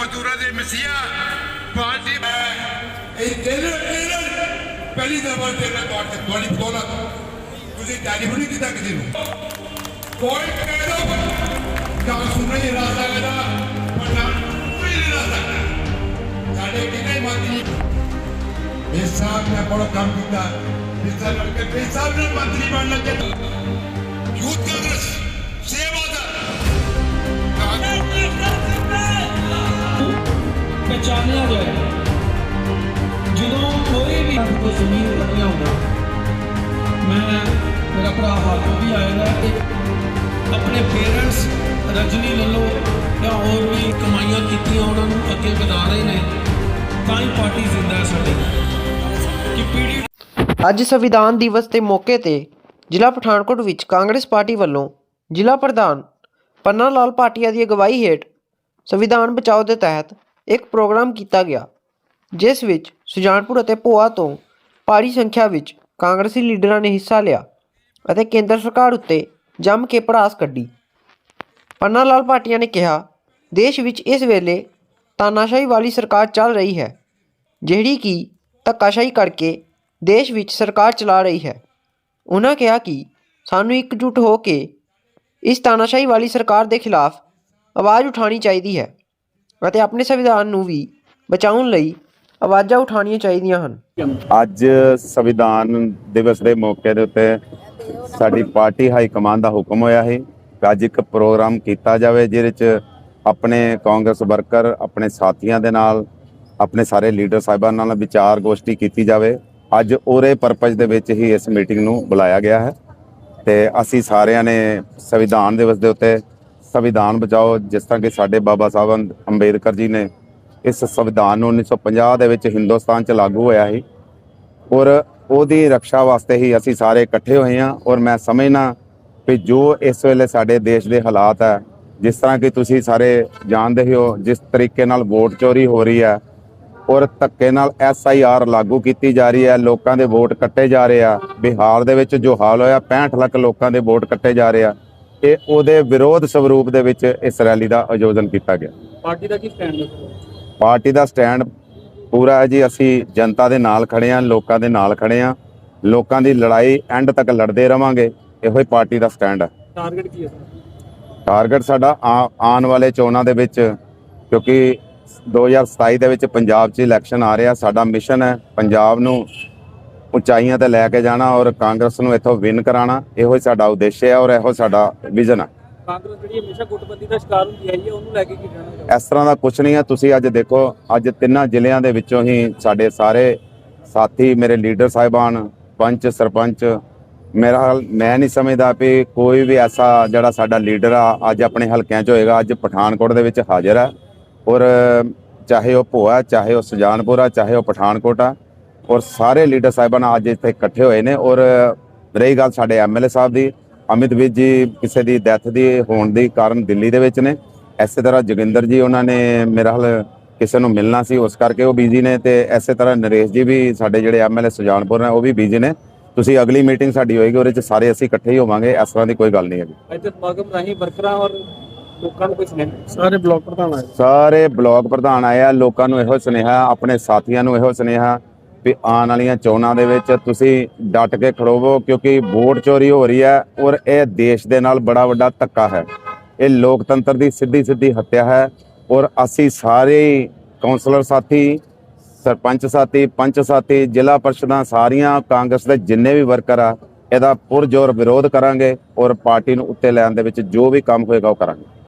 ਸਾਹਿਬ ਈਬਾ ਮਜ਼ਦੂਰਾਂ ਦੇ ਮਸੀਹਾ ਪਾਰਟੀ ਇਹ ਟੇਲਰ ਟੇਲਰ ਪਹਿਲੀ ਦਫਾ ਟੇਲਰ ਪਾਰਟੀ ਤੁਹਾਡੀ ਬੋਲਾ ਤੁਸੀਂ ਟੈਲੀਫੋਨ ਨਹੀਂ ਕੀਤਾ ਕਿਸੇ ਨੂੰ ਕੋਈ ਕਹਿ ਦੋ ਕੰਮ ਸੁਣਨਾ ਹੀ ਰਾਸਤਾ ਇਹਦਾ ਪਰ ਨਾ ਕੋਈ ਨਹੀਂ ਰਾਸਤਾ ਸਾਡੇ ਕਿੰਨੇ ਮੰਤਰੀ ਇਸ ਸਾਹਿਬ ਨੇ ਬੜਾ ਕੰਮ ਕੀਤਾ ਇਸ ਸਾਹਿਬ ਨੇ ਇਸ ਸਾਹਿਬ ਨੇ ਮੰਤਰੀ ਬਣਨਾ ਚਾਹੀਦਾ ਯੂਥ ਕਾਂਗਰਸ ਮੇਰਾ ਭਰਾ ਹਾਥੋਂ ਵੀ ਆਏਗਾ ਤੇ ਆਪਣੇ ਪੇਰੈਂਟਸ ਰਜਨੀ ਲੱਲੋ ਜਾਂ ਹੋਰ ਵੀ ਕਮਾਈਆਂ ਕੀਤੀਆਂ ਉਹਨਾਂ ਨੂੰ ਅੱਗੇ ਵਧਾ ਰਹੇ ਨੇ, ਤਾਂ ਹੀ ਪਾਰਟੀ ਜ਼ਿੰਦਾ ਹੈ ਸਾਡੀ। ਕਿ ਪੀੜੀ ਅੱਜ ਸੰਵਿਧਾਨ ਦਿਵਸ ਦੇ ਮੌਕੇ ਤੇ ਜ਼ਿਲ੍ਹਾ ਪਠਾਨਕੋਟ ਵਿੱਚ ਕਾਂਗਰਸ ਪਾਰਟੀ ਵੱਲੋਂ ਜ਼ਿਲ੍ਹਾ ਪ੍ਰਧਾਨ ਪੰਨਾ ਲਾਲ ਭਾਟੀਆ ਦੀ ਅਗਵਾਈ ਹੇਠ ਸੰਵਿਧਾਨ ਬਚਾਓ ਦੇ ਤਹਿਤ ਇੱਕ ਪ੍ਰੋਗਰਾਮ ਕੀਤਾ ਗਿਆ, ਜਿਸ ਵਿੱਚ ਸੁਜਾਨਪੁਰ ਅਤੇ ਭੋਆ ਤੋਂ ਭਾਰੀ ਸੰਖਿਆ ਵਿੱਚ ਕਾਂਗਰਸੀ ਲੀਡਰਾਂ ਨੇ ਹਿੱਸਾ ਲਿਆ। ਅਤੇ ਕੇਂਦਰ ਸਰਕਾਰ ਉੱਤੇ ਜੰਮ ਕੇ ਭੜਾਸ ਕੱਢੀ। ਪੰਨਾ ਲਾਲ ਭਾਟੀਆ ਨੇ ਕਿਹਾ, ਦੇਸ਼ ਵਿੱਚ ਇਸ ਵੇਲੇ ਤਾਨਾਸ਼ਾਹੀ ਵਾਲੀ ਸਰਕਾਰ ਚੱਲ ਰਹੀ ਹੈ, ਜਿਹੜੀ ਕਿ ਧੱਕਾਸ਼ਾਹੀ ਕਰਕੇ ਦੇਸ਼ ਵਿੱਚ ਸਰਕਾਰ ਚਲਾ ਰਹੀ ਹੈ। ਉਹਨਾਂ ਕਿਹਾ ਕਿ ਸਾਨੂੰ ਇਕਜੁੱਟ ਹੋ ਕੇ ਇਸ ਤਾਨਾਸ਼ਾਹੀ ਵਾਲੀ ਸਰਕਾਰ ਦੇ ਖਿਲਾਫ ਆਵਾਜ਼ ਉਠਾਉਣੀ ਚਾਹੀਦੀ ਹੈ ਅਤੇ ਆਪਣੇ ਸੰਵਿਧਾਨ ਨੂੰ ਵੀ ਬਚਾਉਣ ਲਈ ਆਵਾਜ਼ਾਂ ਉਠਾਉਣੀਆਂ ਚਾਹੀਦੀਆਂ ਹਨ। ਅੱਜ ਸੰਵਿਧਾਨ ਦਿਵਸ ਦੇ ਮੌਕੇ ਦੇ ਉੱਤੇ ਸਾਡੀ ਪਾਰਟੀ ਹਾਈ ਕਮਾਂਡ ਦਾ ਹੁਕਮ ਹੋਇਆ ਹੈ ਅੱਜ ਇੱਕ ਪ੍ਰੋਗਰਾਮ ਕੀਤਾ ਜਾਵੇ, ਜਿਹਦੇ 'ਚ ਆਪਣੇ ਕਾਂਗਰਸ ਵਰਕਰ, ਆਪਣੇ ਸਾਥੀਆਂ ਦੇ ਨਾਲ, ਆਪਣੇ ਸਾਰੇ ਲੀਡਰ ਸਾਹਿਬਾਨ ਨਾਲ ਵਿਚਾਰ ਗੋਸ਼ਟੀ ਕੀਤੀ ਜਾਵੇ। ਅੱਜ ਉਹਦੇ ਪਰਪਸ ਦੇ ਵਿੱਚ ਹੀ ਇਸ ਮੀਟਿੰਗ ਨੂੰ ਬੁਲਾਇਆ ਗਿਆ ਹੈ ਤੇ ਅਸੀਂ ਸਾਰਿਆਂ ਨੇ ਸੰਵਿਧਾਨ ਦਿਵਸ ਦੇ ਉੱਤੇ ਸੰਵਿਧਾਨ ਬਚਾਓ, ਜਿਸ ਤਰ੍ਹਾਂ ਕਿ ਸਾਡੇ ਬਾਬਾ ਸਾਹਿਬ ਅੰਬੇਦਕਰ ਜੀ ਨੇ ਇਸ ਸੰਵਿਧਾਨ ਨੂੰ 1950 ਦੇ ਵਿੱਚ ਹਿੰਦੁਸਤਾਨ 'ਚ ਲਾਗੂ ਹੋਇਆ ਸੀ ਔਰ ਉਹਦੀ ਰੱਖਿਆ ਵਾਸਤੇ ਹੀ ਅਸੀਂ ਸਾਰੇ ਇਕੱਠੇ ਹੋਏ ਹਾਂ ਔਰ ਮੈਂ ਸਮਝਣਾ ਕਿ ਜੋ ਇਸ ਵੇਲੇ ਸਾਡੇ ਦੇਸ਼ ਦੇ ਹਾਲਾਤ ਹੈ ਜਿਸ ਤਰ੍ਹਾਂ ਕਿ ਤੁਸੀਂ ਸਾਰੇ ਜਾਣਦੇ ਹੀ ਜਿਸ ਤਰੀਕੇ ਨਾਲ ਵੋਟ ਚੋਰੀ ਹੋ ਰਹੀ ਹੈ ਔਰ ਧੱਕੇ ਨਾਲ ਐਸ ਆਈ ਆਰ ਲਾਗੂ ਕੀਤੀ ਜਾ ਰਹੀ ਹੈ ਲੋਕਾਂ ਦੇ ਵੋਟ ਕੱਟੇ ਜਾ ਰਹੇ ਆ ਬਿਹਾਰ ਦੇ ਵਿੱਚ ਜੋ ਹਾਲ ਹੋਇਆ 65 ਲੱਖ ਲੋਕਾਂ ਦੇ ਵੋਟ ਕੱਟੇ ਜਾ ਰਹੇ ਆ ਇਹ ਉਹਦੇ ਵਿਰੋਧ ਸਵਰੂਪ ਦੇ ਵਿੱਚ ਇਸ ਰੈਲੀ ਦਾ ਆਯੋਜਨ ਕੀਤਾ ਗਿਆ। ਪਾਰਟੀ ਦਾ ਕੀ ਸਟੈਂਡ ਹੈ? ਪਾਰਟੀ ਦਾ ਸਟੈਂਡ ਪੂਰਾ ਹੈ ਜੀ ਅਸੀਂ ਜਨਤਾ ਦੇ ਨਾਲ ਖੜੇ ਹਾਂ ਲੋਕਾਂ ਦੇ ਨਾਲ ਖੜੇ ਹਾਂ। ਲੋਕਾਂ ਦੀ ਲੜਾਈ ਐਂਡ ਤੱਕ ਲੜਦੇ ਰਵਾਂਗੇ। ਇਹੋ ਹੀ ਪਾਰਟੀ ਦਾ ਸਟੈਂਡ ਹੈ ਟਾਰਗੇਟ ਕੀ ਹੈ? ਟਾਰਗੇਟ ਸਾਡਾ ਆ- ਆਉਣ ਵਾਲੇ ਚੋਣਾਂ ਦੇ ਵਿੱਚ ਕਿਉਂਕਿ 2027 ਦੇ ਵਿੱਚ ਪੰਜਾਬ 'ਚ ਇਲੈਕਸ਼ਨ ਆ ਰਿਹਾ ਸਾਡਾ ਮਿਸ਼ਨ ਹੈ ਪੰਜਾਬ ਨੂੰ ਉਚਾਈਆਂ ਤੇ ਲੈ ਕੇ ਜਾਣਾ ਔਰ ਕਾਂਗਰਸ ਨੂੰ ਇੱਥੋਂ ਵਿਨ ਕਰਾਉਣਾ। ਇਹੋ ਹੀ ਸਾਡਾ ਉਦੇਸ਼ ਹੈ ਔਰ ਇਹੋ ਸਾਡਾ ਵਿਜ਼ਨ ਹੈ ਕਾਂਗਰਸ ਜਿਹੜੀ ਹਮੇਸ਼ਾ ਗੁੱਟਬੰਦੀ ਦਾ ਸ਼ਿਕਾਰ ਹੁੰਦੀ ਆਈ ਹੈ, ਉਹਨੂੰ ਲੈ ਕੇ ਕੀ ਕਹਿਣਾ ਇਸ ਤਰ੍ਹਾਂ ਦਾ ਕੁਝ ਨਹੀਂ ਹੈ। ਤੁਸੀਂ ਅੱਜ ਦੇਖੋ, ਅੱਜ ਤਿੰਨਾਂ ਜ਼ਿਲ੍ਹਿਆਂ ਦੇ ਵਿੱਚੋਂ ਹੀ ਸਾਡੇ ਸਾਰੇ ਸਾਥੀ, ਮੇਰੇ ਲੀਡਰ ਸਾਹਿਬਾਨ, ਪੰਚ, ਸਰਪੰਚ, ਮੇਰਾ ਹਾਲ ਮੈਂ ਨਹੀਂ ਸਮਝਦਾ ਵੀ ਕੋਈ ਵੀ ਐਸਾ ਜਿਹੜਾ ਸਾਡਾ ਲੀਡਰ ਆ, ਅੱਜ ਆਪਣੇ ਹਲਕਿਆਂ 'ਚ ਹੋਏਗਾ। ਅੱਜ ਪਠਾਨਕੋਟ ਦੇ ਵਿੱਚ ਹਾਜ਼ਰ ਹੈ ਔਰ ਚਾਹੇ ਉਹ ਭੋਆ ਚਾਹੇ ਉਹ ਸੁਜਾਨਪੁਰ ਆ ਚਾਹੇ ਉਹ ਪਠਾਨਕੋਟ ਆ ਔਰ ਸਾਰੇ ਲੀਡਰ ਸਾਹਿਬਾਨ ਅੱਜ ਇੱਥੇ ਇਕੱਠੇ ਹੋਏ ਨੇ ਔਰ ਰਹੀ ਗੱਲ ਸਾਡੇ ਐਮਐਲਏ ਸਾਹਿਬ ਦੀ ਅਮਿਤ ਵਿਜ ਜੀ ਕਿਸੇ ਦੀ ਡੈਥ ਦੀ ਹੋਣ ਦੀ ਕਾਰਨ ਦਿੱਲੀ ਦੇ ਵਿੱਚ ਨੇ। ਐਸੇ ਤਰ੍ਹਾਂ ਜੋਗਿੰਦਰ ਜੀ ਉਹਨਾਂ ਨੇ ਮੇਰਾ ਹਾਲ ਕਿਸੇ ਨੂੰ ਮਿਲਣਾ ਸੀ ਉਸ ਕਰਕੇ ਉਹ ਬਿਜ਼ੀ ਨੇ ਤੇ ਐਸੇ ਤਰ੍ਹਾਂ ਨਰੇਸ਼ ਜੀ ਵੀ ਸਾਡੇ ਜਿਹੜੇ ਐਮਐਲਏ ਸੁਜਾਨਪੁਰ ਨੇ ਉਹ ਵੀ ਬਿਜ਼ੀ ਨੇ। ਤੁਸੀਂ ਅਗਲੀ ਮੀਟਿੰਗ ਸਾਡੀ ਹੋਏਗੀ ਉਹਦੇ ਚ ਸਾਰੇ ਅਸੀਂ ਇਕੱਠੇ ਹੀ ਹੋਵਾਂਗੇ ਇਸ ਤਰ੍ਹਾਂ ਦੀ ਕੋਈ ਗੱਲ ਨਹੀਂ ਹੈਗੀ। ਅੱਜ ਦੇ ਸਮਾਗਮ ਰਾਹੀਂ ਵਰਕਰਾਂ ਔਰ ਲੋਕਾਂ ਨੂੰ ਕੋਈ ਸੁਨੇਹਾ? ਸਾਰੇ ਬਲਾਕ ਪ੍ਰਧਾਨ ਆਏ। ਸਾਰੇ ਬਲਾਕ ਪ੍ਰਧਾਨ ਆਏ ਆ ਲੋਕਾਂ ਨੂੰ ਇਹੋ ਸੁਨੇਹਾ ਆਪਣੇ ਸਾਥੀਆਂ ਨੂੰ ਇਹੋ ਸੁਨੇਹਾ ਵੀ ਆਉਣ ਵਾਲੀਆਂ ਚੋਣਾਂ ਦੇ ਵਿੱਚ ਤੁਸੀਂ ਡਟ ਕੇ ਖੜੋਵੋ, ਕਿਉਂਕਿ ਵੋਟ ਚੋਰੀ ਹੋ ਰਹੀ ਹੈ ਔਰ ਇਹ ਦੇਸ਼ ਦੇ ਨਾਲ ਬੜਾ ਵੱਡਾ ਧੱਕਾ ਹੈ। ਇਹ ਲੋਕਤੰਤਰ ਦੀ ਸਿੱਧੀ ਸਿੱਧੀ ਹੱਤਿਆ ਹੈ ਔਰ ਅਸੀਂ ਸਾਰੇ ਹੀ ਕਾਉਂਸਲਰ ਸਾਥੀ, ਸਰਪੰਚ ਸਾਥੀ, ਪੰਚ ਸਾਥੀ, ਜ਼ਿਲ੍ਹਾ ਪਰਿਸ਼ਦਾਂ ਸਾਰੀਆਂ, ਕਾਂਗਰਸ ਦੇ ਜਿੰਨੇ ਵੀ ਵਰਕਰ ਆ, ਇਹਦਾ ਪੁਰਜੋਰ ਵਿਰੋਧ ਕਰਾਂਗੇ ਔਰ ਪਾਰਟੀ ਨੂੰ ਉੱਤੇ ਲੈਣ ਦੇ ਵਿੱਚ ਜੋ ਵੀ ਕੰਮ ਹੋਏਗਾ ਉਹ ਕਰਾਂਗੇ।